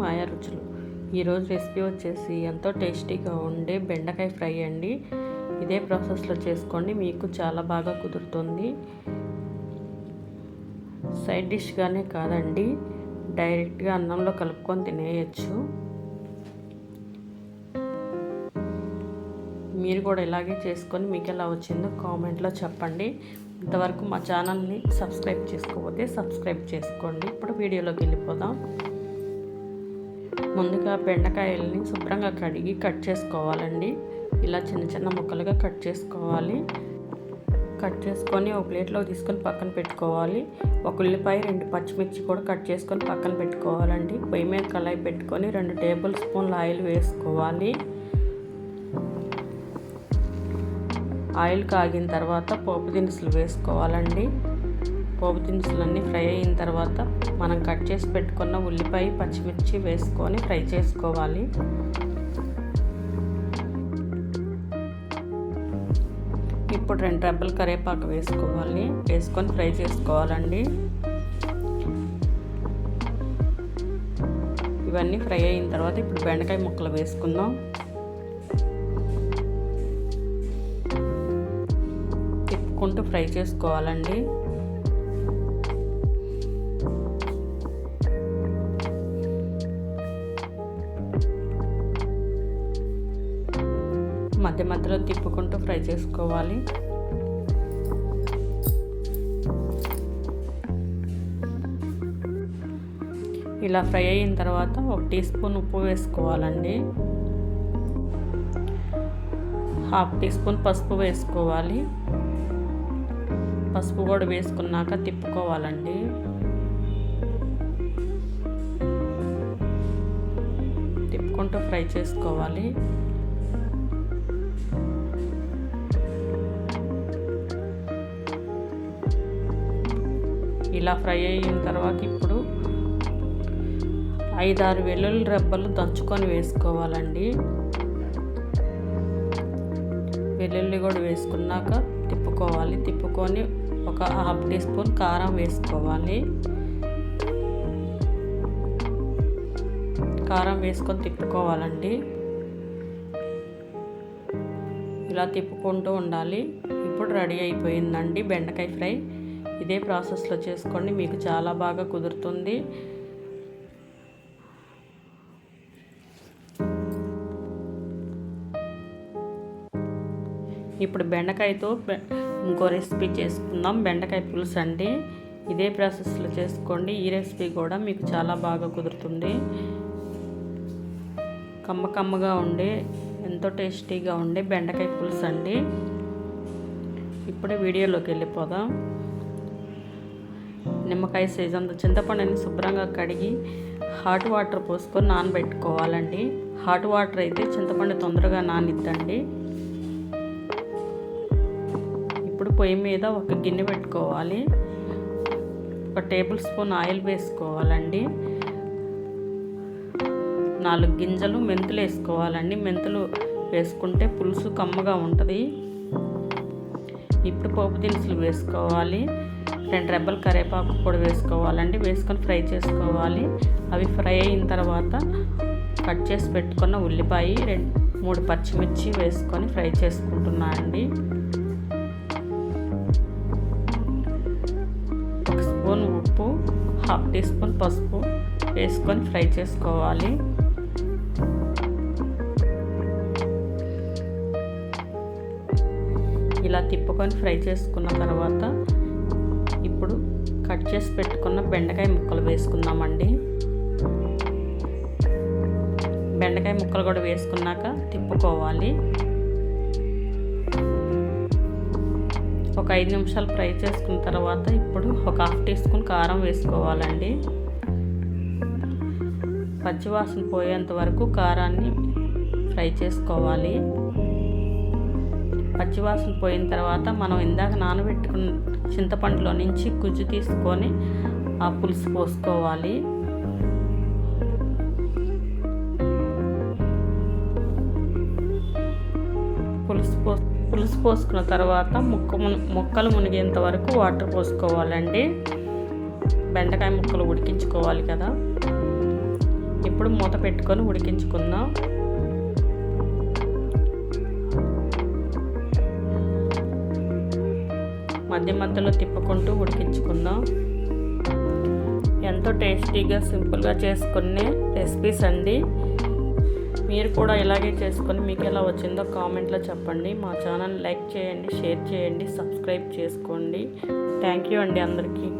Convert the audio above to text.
మాయా రుచులు. ఈరోజు రెసిపీ వచ్చేసి ఎంతో టేస్టీగా ఉండే బెండకాయ ఫ్రై అండి. ఇదే ప్రాసెస్లో చేసుకోండి మీకు చాలా బాగా కుదురుతుంది. సైడ్ డిష్గానే కాదండి డైరెక్ట్గా అన్నంలో కలుపుకొని తినేయచ్చు. మీరు కూడా ఇలాగే చేసుకొని మీకు ఎలా వచ్చిందో కామెంట్లో చెప్పండి. ఇంతవరకు మా ఛానల్ని సబ్స్క్రైబ్ చేసుకోకపోతే సబ్స్క్రైబ్ చేసుకోండి. ఇప్పుడు వీడియోలోకి వెళ్ళిపోదాం. ముందుగా బెండకాయలని శుభ్రంగా కడిగి కట్ చేసుకోవాలండి. ఇలా చిన్న చిన్న ముక్కలుగా కట్ చేసుకోవాలి. కట్ చేసుకొని ఒక ప్లేట్లో తీసుకొని పక్కన పెట్టుకోవాలి. ఒక ఉల్లిపాయ రెండు పచ్చిమిర్చి కూడా కట్ చేసుకొని పక్కన పెట్టుకోవాలండి. పొయ్యి మీద కళాయి పెట్టుకొని రెండు టేబుల్ స్పూన్ల ఆయిల్ వేసుకోవాలి. ఆయిల్ కాగిన తర్వాత పోపు దినుసులు వేసుకోవాలండి. పోపు దినుసులన్నీ ఫ్రై అయిన తర్వాత మనం కట్ చేసి పెట్టుకున్న ఉల్లిపాయ పచ్చిమిర్చి వేసుకొని ఫ్రై చేసుకోవాలి. ఇప్పుడు రెండు రెబ్బలు కరివేపాకు వేసుకోవాలి. వేసుకొని ఫ్రై చేసుకోవాలండి. ఇవన్నీ ఫ్రై అయిన తర్వాత ఇప్పుడు బెండకాయ ముక్కలు వేసుకుందాం. తిప్పుకుంటూ ఫ్రై చేసుకోవాలండి. మధ్య మధ్యలో తిప్పుకుంటూ ఫ్రై చేసుకోవాలి. ఇలా ఫ్రై అయిన తర్వాత ఒక టీ స్పూన్ ఉప్పు వేసుకోవాలండి. హాఫ్ టీ స్పూన్ పసుపు వేసుకోవాలి. పసుపు కూడా వేసుకున్నాక తిప్పుకోవాలండి. తిప్పుకుంటూ ఫ్రై చేసుకోవాలి. ఇలా ఫ్రై అయిన తర్వాత ఇప్పుడు ఐదారు వెల్లుల్లి రెబ్బలు దంచుకొని వేసుకోవాలండి. వెల్లుల్లి కూడా వేసుకున్నాక తిప్పుకోవాలి. తిప్పుకొని ఒక హాఫ్ టీ స్పూన్ కారం వేసుకోవాలి. కారం వేసుకొని తిప్పుకోవాలండి. ఇలా తిప్పుకుంటూ ఉండాలి. ఇప్పుడు రెడీ అయిపోయిందండి బెండకాయ ఫ్రై. ఇదే ప్రాసెస్లో చేసుకోండి మీకు చాలా బాగా కుదురుతుంది. ఇప్పుడు బెండకాయతో ఇంకో రెసిపీ చేసుకుందాం. బెండకాయ పులుసు అండి. ఇదే ప్రాసెస్లో చేసుకోండి. ఈ రెసిపీ కూడా మీకు చాలా బాగా కుదురుతుంది. కమ్మ కమ్మగా ఉండే ఎంతో టేస్టీగా ఉండే బెండకాయ పులుసు అండి. ఇప్పుడే వీడియోలోకి వెళ్ళిపోదాం. నిమ్మకాయ సైజ్ అంత చింతపండుని శుభ్రంగా కడిగి హాట్ వాటర్ పోసుకొని నానబెట్టుకోవాలండి. హాట్ వాటర్ అయితే చింతపండు తొందరగా నానిద్దండి. ఇప్పుడు పొయ్యి మీద ఒక గిన్నె పెట్టుకోవాలి. ఒక టేబుల్ స్పూన్ ఆయిల్ వేసుకోవాలండి. నాలుగు గింజలు మెంతులు వేసుకోవాలండి. మెంతులు వేసుకుంటే పులుసు కమ్మగా ఉంటుంది. ఇప్పుడు పోపు దినుసులు వేసుకోవాలి. రెండు రెబ్బలు కరివేపాకు కూడా వేసుకోవాలండి. వేసుకొని ఫ్రై చేసుకోవాలి. అవి ఫ్రై అయిన తర్వాత కట్ చేసి పెట్టుకున్న ఉల్లిపాయ రెండు మూడు పచ్చిమిర్చి వేసుకొని ఫ్రై చేసుకుంటున్నా అండి. ఒక స్పూన్ ఉప్పు హాఫ్ టీ స్పూన్ పసుపు వేసుకొని ఫ్రై చేసుకోవాలి. ఇలా తిప్పుకొని ఫ్రై చేసుకున్న తర్వాత ఇప్పుడు కట్ చేసి పెట్టుకున్న బెండకాయ ముక్కలు వేసుకుందామండి. బెండకాయ ముక్కలు కూడా వేసుకున్నాక తిప్పుకోవాలి. ఒక ఐదు నిమిషాలు ఫ్రై చేసుకున్న తర్వాత ఇప్పుడు ఒక హాఫ్ టీ స్పూన్ కారం వేసుకోవాలండి. పచ్చివాసన పోయేంత వరకు కారాన్ని ఫ్రై చేసుకోవాలి. పచ్చివాసన పోయిన తర్వాత మనం ఇందాక నానబెట్టుకున్న చింతపండులో నుంచి గుజ్జు తీసుకొని ఆ పులుసు పోసుకోవాలి. పులుసు పో పులుసు పోసుకున్న తర్వాత ముక్క ముక్కలు మునిగేంత వరకు వాటర్ పోసుకోవాలండి. బెండకాయ ముక్కలు ఉడికించుకోవాలి కదా. ఇప్పుడు మూత పెట్టుకొని ఉడికించుకుందాం. మధ్య మధ్యలో తిప్పుకుంటూ ఉడికించుకుందాం. ఎంతో టేస్టీగా సింపుల్గా చేసుకునే రెసిపీస్ అండి. మీరు కూడా ఇలాగే చేసుకొని మీకు ఎలా వచ్చిందో కామెంట్లో చెప్పండి. మా ఛానల్ లైక్ చేయండి షేర్ చేయండి సబ్స్క్రైబ్ చేసుకోండి. థ్యాంక్ యూ అండి అందరికీ.